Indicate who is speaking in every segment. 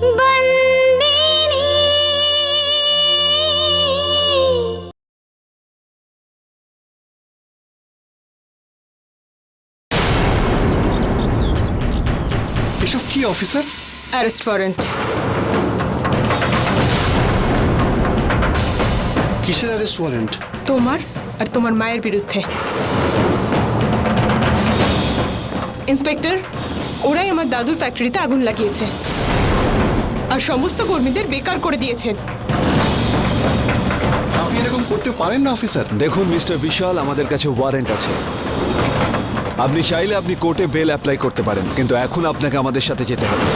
Speaker 1: এসব কি officer?
Speaker 2: Arrest warrant.
Speaker 1: কিসের অ্যারেস্ট ওয়ারেন্ট?
Speaker 2: তোমার আর তোমার মায়ের বিরুদ্ধে। ইন্সপেক্টর ওরাই আমার দাদুর ফ্যাক্টরিতে আগুন লাগিয়েছে। আর সমস্ত কর্মীদের বেকার করে দিয়েছেন।
Speaker 1: আপনি এরকম করতে পারেন না অফিসার?
Speaker 3: দেখুন মিস্টার বিশাল আমাদের কাছে ওয়ারেন্ট আছে। আপনি চাইলে আপনি কোর্টে বেল অ্যাপ্লাই করতে পারেন কিন্তু এখন আপনাকে আমাদের সাথে যেতে হবে।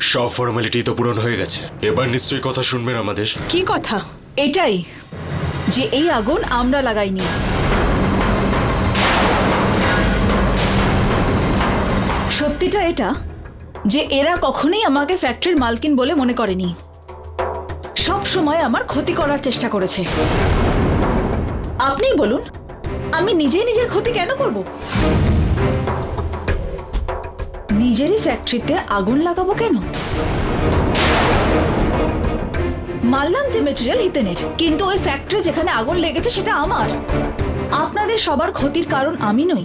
Speaker 4: সব ফর্মালিটি তো পূরণ হয়ে গেছে। এবার নিশ্চয়ই কথা শুনবেন আমাদের।
Speaker 2: কি কথা?
Speaker 5: এটাই যে এই আগুন আমরা লাগাইনি। সত্যিটা এটা যে এরা কখনোই আমাকে ফ্যাক্টরির মালকিন বলে মনে করেনি। সব সময় আমার ক্ষতি করার চেষ্টা করেছে। আপনিই বলুন, আমি নিজেই নিজের ক্ষতি কেন করব? নিজেরই ফ্যাক্টরিতে আগুন লাগাবো কেন? মানলাম যে মেটেরিয়াল হিতেনের কিন্তু ওই ফ্যাক্টরি যেখানে আগুন লেগেছে সেটা আমার। আপনাদের সবার ক্ষতির কারণ আমি নই।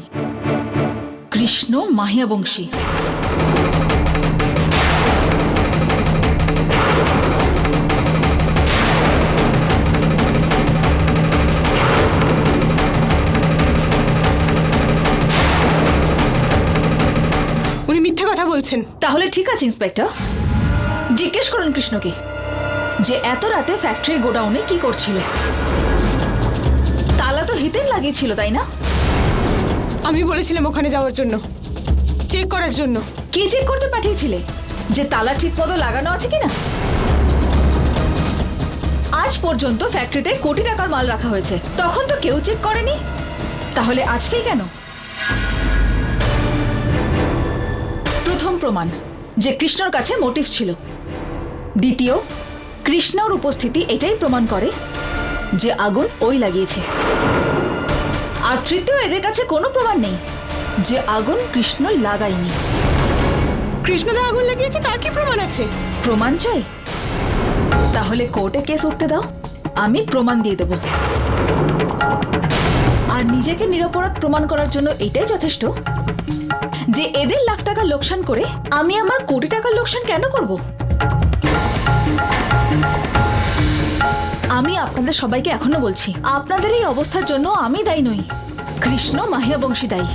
Speaker 5: কৃষ্ণ মাহিয়া বংশী
Speaker 2: মিথ্যে
Speaker 5: তাহলে ঠিক আছে ইন্সপেক্টর। জিজ্ঞেস করুন কৃষ্ণকে যে এত রাতে ফ্যাক্টরি গোডাউনে কি করছিল। তালা তো হিতেন লাগিয়েছিল তাই না?
Speaker 2: আমি বলেছিলাম ওখানে যাওয়ার জন্য। চেক করার জন্য।
Speaker 5: কি চেক করতে পাঠিয়েছিলে? যে তালা ঠিক মতো লাগানো আছে কিনা? আজ পর্যন্ত ফ্যাক্টরিতে কোটি টাকার মাল রাখা হয়েছে। তখন তো কেউ চেক করেনি। তাহলে আজকেই কেন? প্রথম প্রমাণ যে কৃষ্ণর কাছে মোটিভ ছিল। দ্বিতীয় কৃষ্ণর উপস্থিতি এটাই প্রমাণ করে যে আগুন ওই লাগিয়েছে। আর তৃতীয় এদের কাছে কোনো প্রমাণ নেই যে আগুন কৃষ্ণ লাগায়নি।
Speaker 2: কৃষ্ণদা আগুন লাগিয়েছে তার কি প্রমাণ আছে?
Speaker 5: প্রমাণ চাই? তাহলে কোর্টে কেস উঠতে দাও আমি প্রমাণ দিয়ে দেব। আর নিজেকে নিরপরাধ প্রমাণ করার জন্য এটাই যথেষ্ট। যে এদের লাখ টাকা লোকসান করে আমি আমার কোটি টাকার লোকসান কেন করব? আমি আপনাদের সবাইকে এখনও বলছি আপনাদের এই অবস্থার জন্য আমি দায়ী নই। কৃষ্ণ মাহিয়া বংশী দায়ী।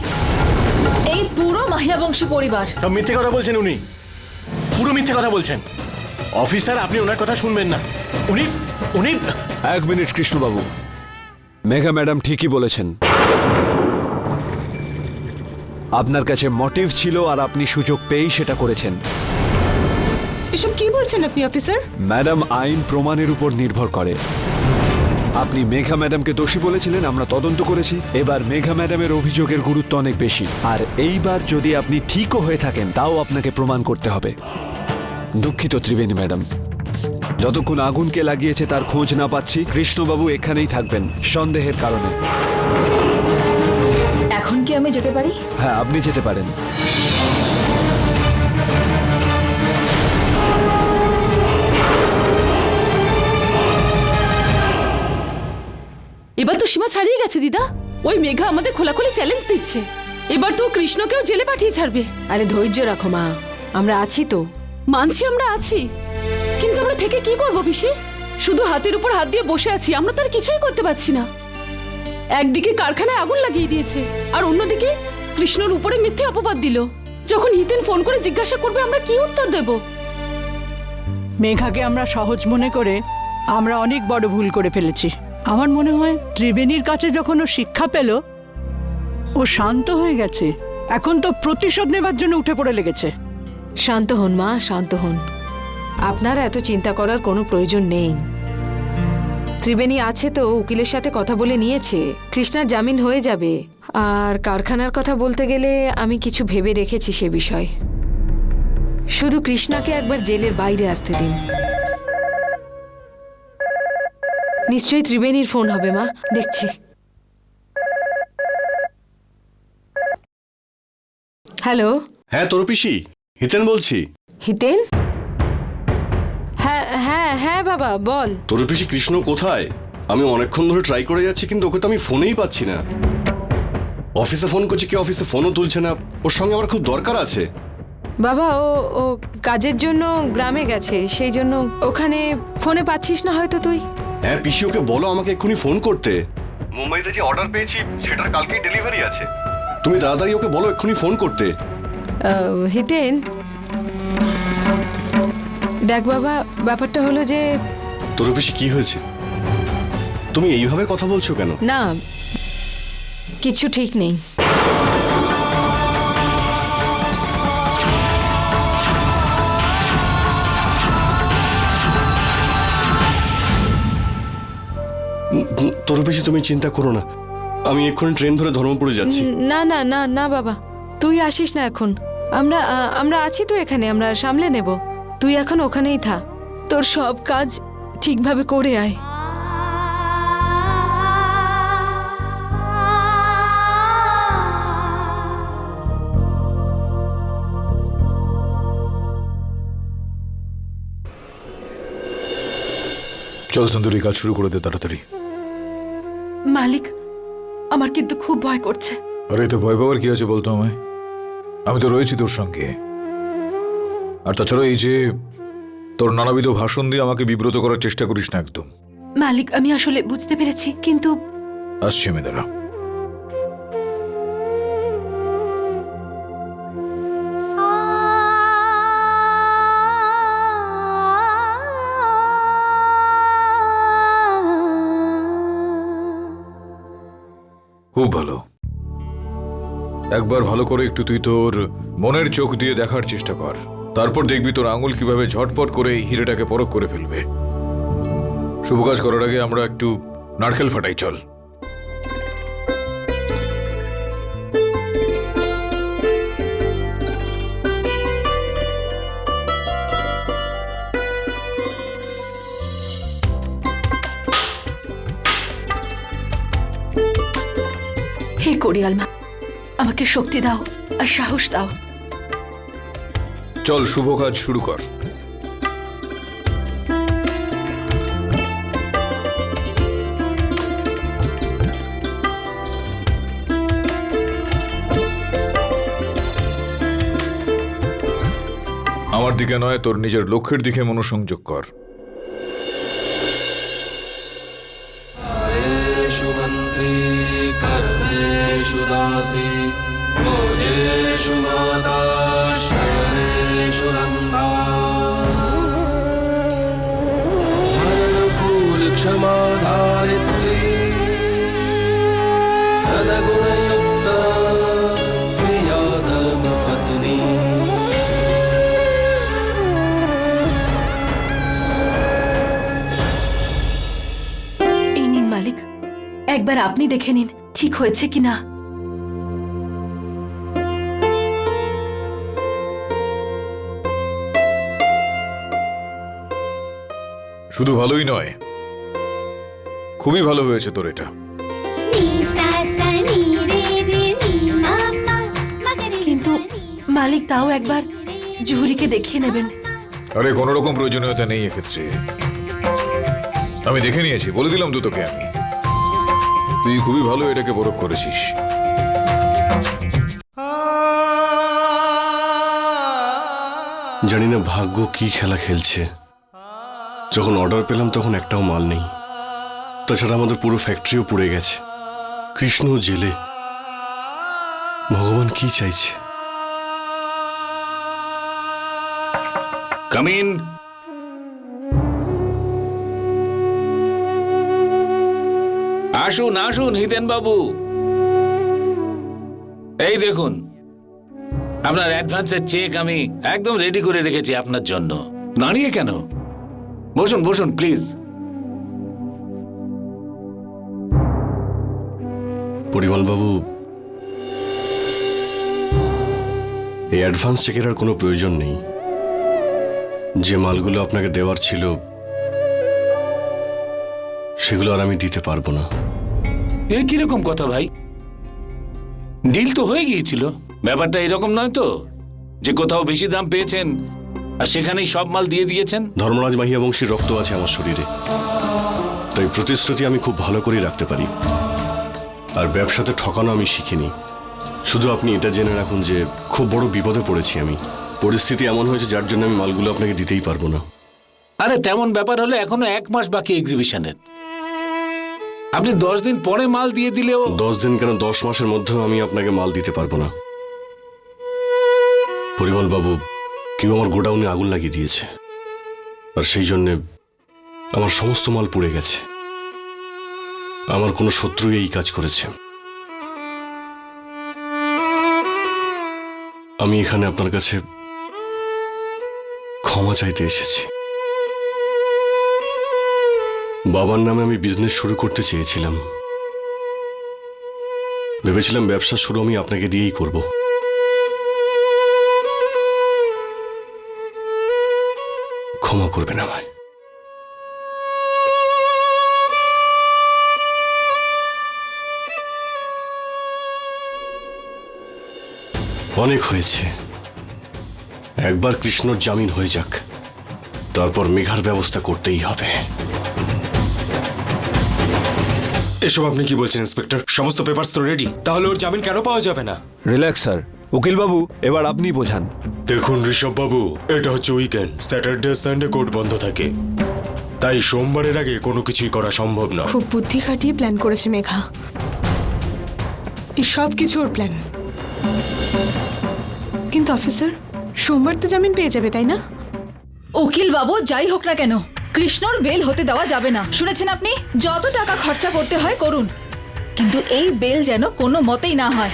Speaker 5: এই পুরো মাহিয়া বংশী পরিবার।
Speaker 6: সব মিথ্যে কথা বলছেন উনি। পুরো মিথ্যে কথা বলছেন। অফিসার আপনি ওনার কথা শুনবেন না। উনি উনি
Speaker 3: এক মিনিট কৃষ্ণবাবু। মেঘা ম্যাডাম ঠিকই বলেছেন। আপনার কাছে মোটিভ ছিল আর আপনি সুযোগ পেয়েই সেটা করেছেন।
Speaker 2: এসব কি বলছেন আপনি অফিসার
Speaker 3: ম্যাডাম আইন প্রমাণের উপর নির্ভর করে। আপনি মেঘা ম্যাডামকে দোষী বলেছিলেন আমরা তদন্ত করেছি। এবার মেঘা ম্যাডামের অভিযোগের গুরুত্ব অনেক বেশি। আর এইবার যদি আপনি ঠিকও হয়ে থাকেন তাও আপনাকে প্রমাণ করতে হবে। দুঃখিত ত্রিবেণী ম্যাডাম। যতক্ষণ আগুনকে লাগিয়েছে তার খোঁজ না পাচ্ছি। কৃষ্ণবাবু এখানেই থাকবেন সন্দেহের কারণে।
Speaker 5: কি আমি যেতে পারি?
Speaker 3: হ্যাঁ আপনি যেতে পারেন।
Speaker 7: এবার তো সীমা ছাড়িয়ে গেছে দিদা। ওই মেঘা আমাদের খোলাখুলি চ্যালেঞ্জ দিচ্ছে। এবার তো কৃষ্ণকেও জেলে পাঠিয়ে ছাড়বে।
Speaker 8: আরে ধৈর্য রাখো মা। আমরা আছি তো।
Speaker 7: মানছি আমরা আছি। কিন্তু আমরা থেকে কি করব পিসি? শুধু হাতের উপর হাত দিয়ে বসে আছি আমরা তার কিছুই করতে পারছি না। একদিকে কারখানায় আগুন লাগিয়ে দিয়েছে আর অন্যদিকে কৃষ্ণর উপরে মিথ্যে অপবাদ দিল। যখন হিতেন ফোন করে জিজ্ঞাসা করবে আমরা কি উত্তর দেব?
Speaker 9: মেঘাকে আমরা সহজ মনে করে আমরা অনেক বড় ভুল করে ফেলেছি। আমার মনে হয় ত্রিবেণীর কাছে যখন ও শিক্ষা পেল ও শান্ত হয়ে গেছে। এখন তো প্রতিশোধ নেবার জন্য উঠে পড়ে লেগেছে।
Speaker 8: শান্ত হন মা শান্ত হন। আপনার এত চিন্তা করার কোনো প্রয়োজন নেই। ত্রিবেণী আছে তো উকিলের সাথে কথা বলে নিয়েছে। কৃষ্ণার জামিন হয়ে যাবে। আর কারখানার কথা বলতে গেলে আমি কিছু ভেবে রেখেছি সে বিষয়। শুধু কৃষ্ণাকে একবার জেলের বাইরে আসতে দিন। নিশ্চয়ই ত্রিবেণীর ফোন হবে মা। দেখছি। হ্যালো?
Speaker 1: হ্যাঁ তোর পিসি হিতেন বলছি।
Speaker 8: হিতেন? হ্যাঁ বাবা বল।
Speaker 1: তোর পিসি কৃষ্ণ কোথায়? আমি অনেকক্ষণ ধরে ট্রাই করে যাচ্ছি কিন্তু ওকে তো আমি ফোনেই পাচ্ছি না। অফিসে ফোন করছি কি অফিসে ফোনও তুলছে না। ওর সঙ্গে আমার খুব দরকার আছে।
Speaker 8: বাবা ও ও কাজের জন্য গ্রামে গেছে সেই জন্য ওখানে ফোনে পাচ্ছিস না হয়তো তুই?
Speaker 1: হ্যাঁ পিসি ওকে বলো আমাকে এক্ষুনি ফোন করতে। মুম্বাইতে যে অর্ডার পেয়েছি সেটার কালকেই ডেলিভারি আছে। তুমি তাড়াতাড়ি ওকে বলো এক্ষুনি ফোন করতে।
Speaker 8: হিতেন দেখ বাবা ব্যাপারটা হলো যে
Speaker 1: তোর পিসি কি হয়েছে? তুমি এইভাবে কথা বলছো কেন?
Speaker 8: না কিছু ঠিক নেই।
Speaker 1: তোর বেশি তুমি চিন্তা করো না। আমি এক্ষুনি ট্রেন ধরে ধর্মপুরে যাচ্ছি।
Speaker 8: না না না না বাবা তুই আসিস না এখন। আমরা আমরা আছি তো এখানে আমরা সামলে নেব। তুই এখন ওখানেই থাক তোর সব কাজ ঠিকভাবে করে আয়।
Speaker 10: চল সুন্দরী কাজ শুরু করে দে তাড়াতাড়ি।
Speaker 7: মালিক আমার কিন্তু খুব ভয় করছে।
Speaker 10: আরে তো ভয় পাওয়ার কি আছে বলতো আমায়? আমি তো রয়েছি তোর সঙ্গে। আর তাছাড়া এই যে তোর নানাবিধ ভাষণ দিয়ে আমাকে বিব্রত করার চেষ্টা করিস না একদম।
Speaker 7: মালিক আমি আসলে বুঝতে পেরেছি কিন্তু
Speaker 10: আসছে মেয়েদারা খুব ভালো। একবার ভালো করে একটু তুই তোর মনের চোখ দিয়ে দেখার চেষ্টা কর। তারপর দেখবি তোর আঙুল কীভাবে ঝটপট করে এই হিরেটাকে পরখ করে ফেলবে। শুভ কাজ করার আগে আমরা একটু নারকেল ফাটাই, চল।
Speaker 7: হে মা, আমাকে শক্তি দাও আর সাহস দাও।
Speaker 10: চল, শুভ কাজ শুরু কর। আমার দিকে নয়, তোর নিজের লক্ষ্যের দিকে মনোসংযোগ কর।
Speaker 7: এই আপনি দেখে নিন ঠিক হয়েছে কিনা।
Speaker 10: শুধু ভালোই নয় খুবই ভালো হয়েছে তোর এটা।
Speaker 7: কিন্তু মালিক তাও একবার জুহুরিকে দেখিয়ে নেবেন।
Speaker 10: আরে কোনো রকম প্রয়োজনীয়তা নেই এক্ষেত্রে। আমি দেখে নিয়েছি বলে দিলাম তো তোকে আমি। তুই খুবই ভালো এটাকে বরফ করেছিস।
Speaker 1: জানি না ভাগ্য কি খেলা খেলছে। যখন অর্ডার পেলাম তখন একটাও মাল নেই। তাছাড়া আমাদের পুরো ফ্যাক্টরিও পুড়ে গেছে। কৃষ্ণ জেলে। ভগবান কি চাইছে?
Speaker 11: কামিন আসুন আসুন হিতেন বাবু এই দেখুন, আপনার অ্যাডভান্সের চেক আমি একদম রেডি করে রেখেছি আপনার জন্য। দাঁড়িয়ে কেন? বসুন বসুন প্লিজ
Speaker 1: পরিমলবাবু এই অ্যাডভান্স চেকের আর কোনো প্রয়োজন নেই। যে মালগুলো আপনাকে দেওয়ার ছিল, সেগুলো আর আমি দিতে পারব না।
Speaker 11: এ কীরকম কথা ভাই? ডিল তো হয়ে গিয়েছিল ব্যাপারটা এরকম নয় তো? যে কোথাও বেশি দাম পেয়েছেন আর সেখানেই সব মাল দিয়ে দিয়েছেন?
Speaker 1: ধর্মরাজ মাহিয়া বংশীর রক্ত আছে আমার শরীরে। তাই প্রতিশ্রুতি আমি খুব ভালো করে রাখতে পারি। আর ব্যবসাতে ঠকানো আমি শিখিনি। শুধু আপনি এটা জেনে রাখুন যে খুব বড় বিপদে পড়েছি আমি। পরিস্থিতি এমন হয়েছে যার জন্য আমি মালগুলো আপনাকে দিতেই পারব না।
Speaker 11: আরে তেমন ব্যাপার হলে এখনও এক মাস বাকি এক্সিবিশনের আপনি দশ দিন পরে মাল দিয়ে দিলেও
Speaker 1: দশ দিন কেন দশ মাসের মধ্যেও আমি আপনাকে মাল দিতে পারব না? পরিমল বাবু, কেউ আমার গোডাউনে আগুন লাগিয়ে দিয়েছে। আর সেই জন্যে আমার সমস্ত মাল পুড়ে গেছে। আমার কোনো শত্রুই এই কাজ করেছে। আমি এখানে আপনার কাছে ক্ষমা চাইতে এসেছি। বাবার নামে আমি বিজনেস শুরু করতে চেয়েছিলাম। ভেবেছিলাম ব্যবসা শুরু আমি আপনাকে দিয়েই করব। ক্ষমা করবেন আমায়। অনেক হয়েছে। একবার কৃষ্ণর জামিন হয়ে যাক, তারপর মেঘার ব্যবস্থা করতেই হবে।
Speaker 4: এসব আপনি কি বলছেন ইন্সপেক্টর? সমস্ত পেপারস তো রেডি তাহলে ওর জামিন কেন পাওয়া যাবে না?
Speaker 3: রিল্যাক্স স্যার উকিলবাবু এবার আপনি বোঝান।
Speaker 4: দেখুন ঋষভ বাবু এটা হচ্ছে উইকেন্ড স্যাটারডে সানডে কোর্ট বন্ধ থাকে। তাই সোমবারের আগে কোনো কিছুই করা সম্ভব না
Speaker 2: খুব বুদ্ধি খাটিয়ে প্ল্যান করেছে মেঘা। এই সব কিছু ওর প্ল্যান কিন্তু অফিসার সোমবার তো জামিন পেয়ে যাবে তাই না?
Speaker 5: উকিল বাবু যাই হোক না কেন। কৃষ্ণর বেল হতে দেওয়া যাবে না। শুনেছেন আপনি? যত টাকা খরচা করতে হয় করুন। কিন্তু এই বেল যেন কোনো মতেই না হয়।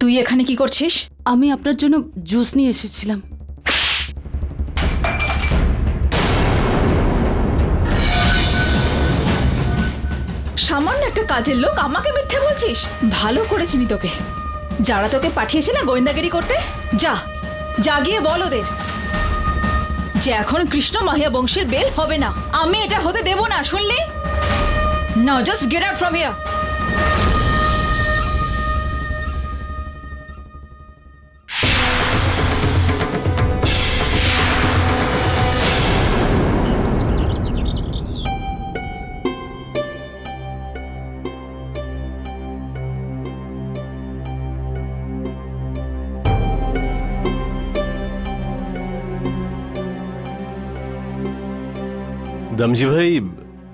Speaker 5: তুই এখানে কি করছিস?
Speaker 7: আমি আপনার জন্য জুস নিয়ে এসেছিলাম।
Speaker 5: কাজের লোক আমাকে মিথ্যে বলছিস? ভালো করে চিনি তোকে। যারা তোকে পাঠিয়েছে না গোয়েন্দাগিরি করতে? যা জাগিয়ে বল ওদের। যে এখন কৃষ্ণ মাহিয়া বংশের বেল হবে না। আমি এটা হতে দেব না, শুনলি? না just get out from here
Speaker 6: Damji ভাই,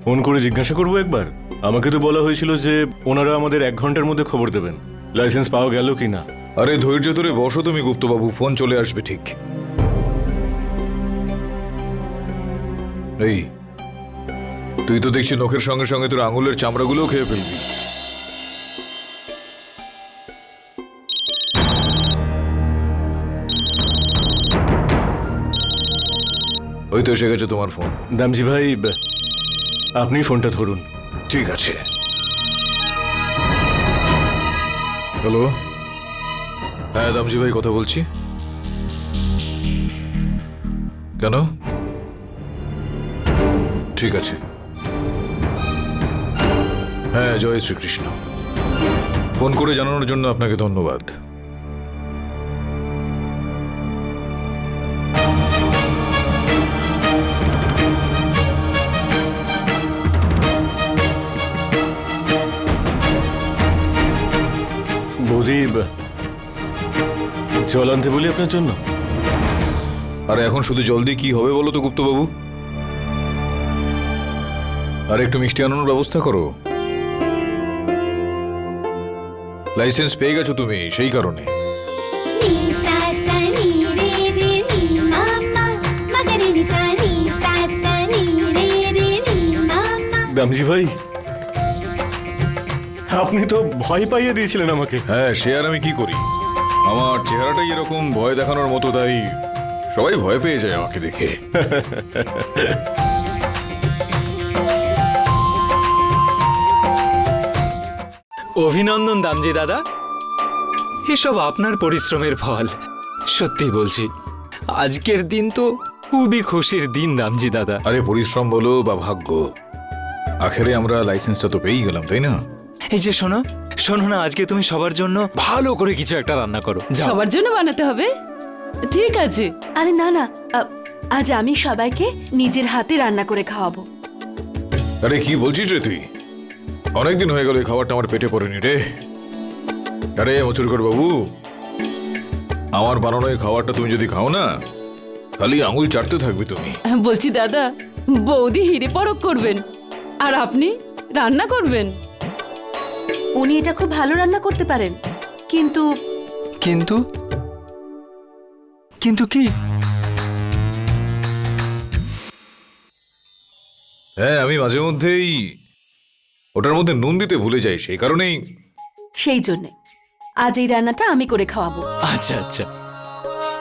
Speaker 6: ফোন করে জিজ্ঞাসা করব একবার। আমাকে তো বলা হয়েছিল যে ওনারা আমাদের এক ঘণ্টার মধ্যে খবর দেবেন। লাইসেন্স পাওয়া গেল কি না?
Speaker 10: আরে ধৈর্য ধরে বসো তুমি, গুপ্তবাবু, ফোন চলে আসবে ঠিক। এই, তুই তো দেখছি নখের সঙ্গে সঙ্গে তোর আঙুলের চামড়াগুলোও খেয়ে ফেলবি। ওই তো এসে গেছে তোমার ফোন।
Speaker 6: দামজি ভাই আপনি ফোনটা ধরুন।
Speaker 10: ঠিক আছে। হ্যালো? হ্যাঁ দামজি ভাই কথা বলছি। কেন? ঠিক আছে। হ্যাঁ জয় শ্রীকৃষ্ণ। ফোন করে জানানোর জন্য আপনাকে ধন্যবাদ।
Speaker 6: জল আনতে বলি আপনার জন্য?
Speaker 10: আর এখন শুধু জলদি কি হবে বলো তো গুপ্তবাবু? আর একটু মিষ্টি আনানোর ব্যবস্থা করো। লাইসেন্স পেয়ে গেছো তুমি সেই কারণে।
Speaker 6: দামজি ভাই আপনি তো ভয় পাইয়ে দিয়েছিলেন আমাকে।
Speaker 10: হ্যাঁ সে আর আমি কি করি? আমার চেহারাটাই এরকম ভয় দেখানোর মতো তাই সবাই ভয় পেয়ে যায় আমাকে দেখে।
Speaker 12: অভিনন্দন দামজি দাদা। এসব আপনার পরিশ্রমের ফল সত্যি বলছি। আজকের দিন তো খুবই খুশির দিন দামজি দাদা।
Speaker 10: আরে পরিশ্রম বলো বা ভাগ্য আখেরে আমরা লাইসেন্সটা তো পেয়েই গেলাম তাই না?
Speaker 12: এই যে শোনো শোনো না আজকে তুমি সবার জন্য ভালো করে কিছু একটা রান্না করো। যাও।
Speaker 7: সবার জন্য বানাতে হবে? ঠিক আছে।
Speaker 13: আরে না না আ- আজ আমি সবাইকে নিজের হাতে রান্না করে খাওয়াবো।
Speaker 10: আরে কি বলছিস রে তুই? অনেকদিন হয়ে গেল এই খাবারটা আমার পেটে পড়েনি রে। আরে মচুরকর বাবু। আমার বানানো এই খাবারটা তুমি যদি খাও না খালি আঙুল চাটতে থাকবে তুমি।
Speaker 7: বলছি দাদা বৌদি হিরে পরক করবেন। আর আপনি রান্না করবেন?
Speaker 13: উনি এটা খুব ভালো রান্না করতে পারেন। কিন্তু
Speaker 12: কিন্তু? কিন্তু কি?
Speaker 10: হ্যাঁ আমি মাঝে মধ্যেই ওটার মধ্যে নুন দিতে ভুলে যাই সেই কারণেই।
Speaker 13: সেই জন্যে। আজ এই রান্নাটা আমি করে খাওয়াবো।
Speaker 12: আচ্ছা আচ্ছা।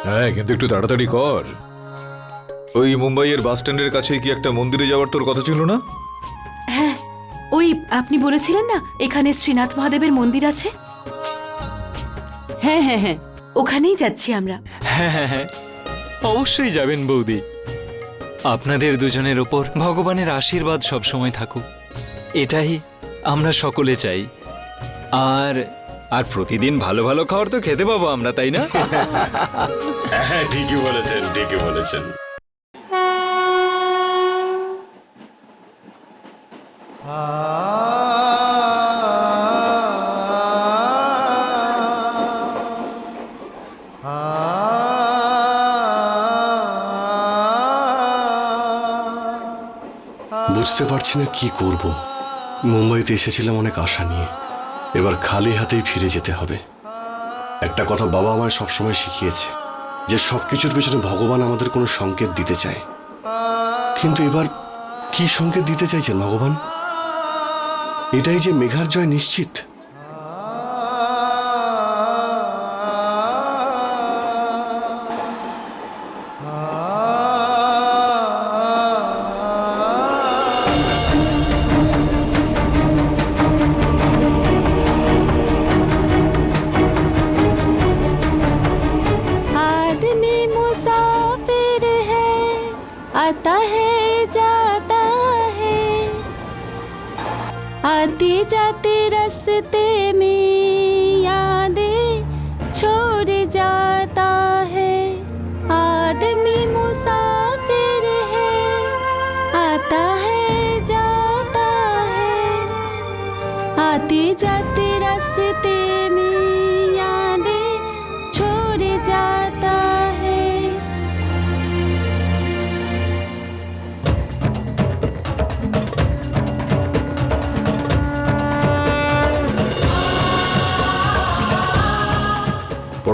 Speaker 10: হ্যাঁ কিন্তু একটু তাড়াতাড়ি কর। ওই মুম্বাইয়ের বাস স্ট্যান্ডের কাছে কি একটা মন্দিরে যাওয়ার তোর কথা ছিল না?
Speaker 13: আপনি বলেছিলেন না এখানে শ্রীনাথ মহাদেবের মন্দির আছে?
Speaker 7: হ্যাঁ হ্যাঁ হ্যাঁ।
Speaker 13: ওখানেই যাচ্ছি আমরা।
Speaker 12: হ্যাঁ হ্যাঁ হ্যাঁ। অবশ্যই যাবেন বৌদি। আপনাদের দুজনের ওপর ভগবানের আশীর্বাদ সব সময় থাকুক। এটাই আমরা সকলে চাই। আর আর প্রতিদিন ভালো ভালো খাবার তো খেতে পাবো আমরা তাই না?
Speaker 1: হ্যাঁ ঠিকই বলেছেন ঠিকই বলেছেন। বুঝতে পারছি না কি করব। মুম্বাইতে এসেছিলাম অনেক আশা নিয়ে। এবার খালি হাতেই ফিরে যেতে হবে। একটা কথা বাবা আমায় সবসময় শিখিয়েছে, যে সব কিছুর পেছনে ভগবান আমাদের কোনো সংকেত দিতে চায়। কিন্তু এবার কি সংকেত দিতে চাইছেন ভগবান? এটাই যে মেঘার জয় নিশ্চিত।
Speaker 7: যেতে মে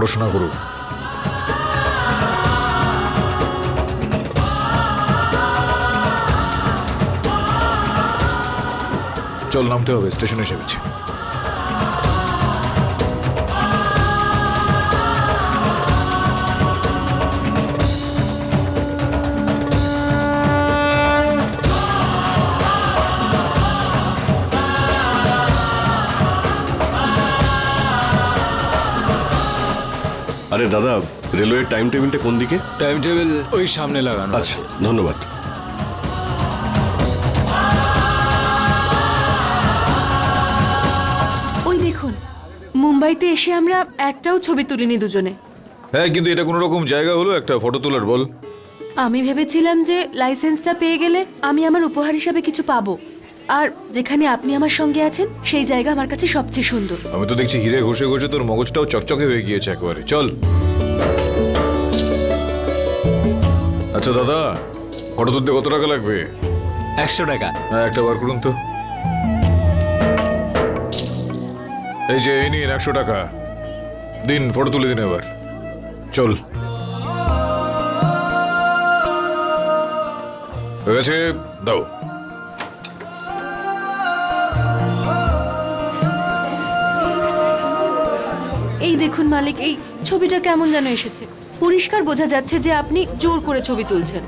Speaker 10: পড়াশোনা করুক। চল নামতে হবে স্টেশনে এসে গেছি
Speaker 1: আরে দাদা রেলওয়ের টাইম টেবিলটা কোন দিকে?
Speaker 12: টাইম টেবিল ওই সামনে লাগানো।
Speaker 1: আচ্ছা ধন্যবাদ।
Speaker 13: ওই দেখুন মুম্বাইতে এসে আমরা একটাও ছবি তুলিনি দুজনে।
Speaker 10: হ্যাঁ কিন্তু এটা কোনো রকম জায়গা হলো একটা ফটো তোলার বল।
Speaker 13: আমি ভেবেছিলাম যে লাইসেন্সটা পেয়ে গেলে আমি আমার উপহার হিসাবে কিছু পাবো। আর যেখানে আপনি আমার সঙ্গে আছেন সেই জায়গা আমার কাছে সবচেয়ে সুন্দর।
Speaker 10: আমি তো দেখছি হিরে ঘষে ঘষে তোর মগজটাও চকচকে হয়ে গিয়েছে একবারে। চল। আচ্ছা দাদা ফটো তুলতে কত টাকা লাগবে?
Speaker 12: একশো টাকা।
Speaker 10: হ্যাঁ একটা বার করুন তো। এই যে এই নিন একশো টাকা। দিন ফটো তুলে দিন এবার। চল। হয়ে গেছে? দাও।
Speaker 13: মালিক এই ছবিটা কেমন যেন এসেছে? পরিষ্কার বোঝা যাচ্ছে যে আপনি জোর করে ছবি তুলছেন।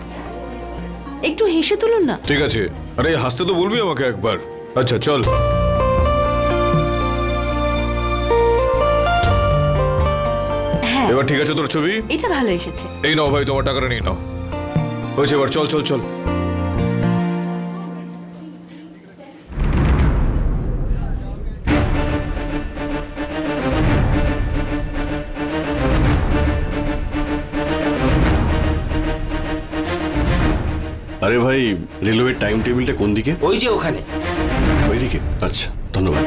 Speaker 13: একটু হেসে তুলুন না?
Speaker 10: ঠিক আছে। আরে হাসতে তো বলবি আমাকে একবার। আচ্ছা চল।
Speaker 13: হ্যাঁ।
Speaker 10: এবার ঠিক আছে তোর ছবি?
Speaker 13: এটা ভালো এসেছে।
Speaker 10: এই নাও ভাই তোমার টাকাটা নিয়ে নাও। হয়েছে এবার চল চল চল।
Speaker 1: রেলওয়ের টাইম টেবিলটা কোন দিকে?
Speaker 14: ওই যে ওখানে।
Speaker 1: ওইদিকে? আচ্ছা ধন্যবাদ।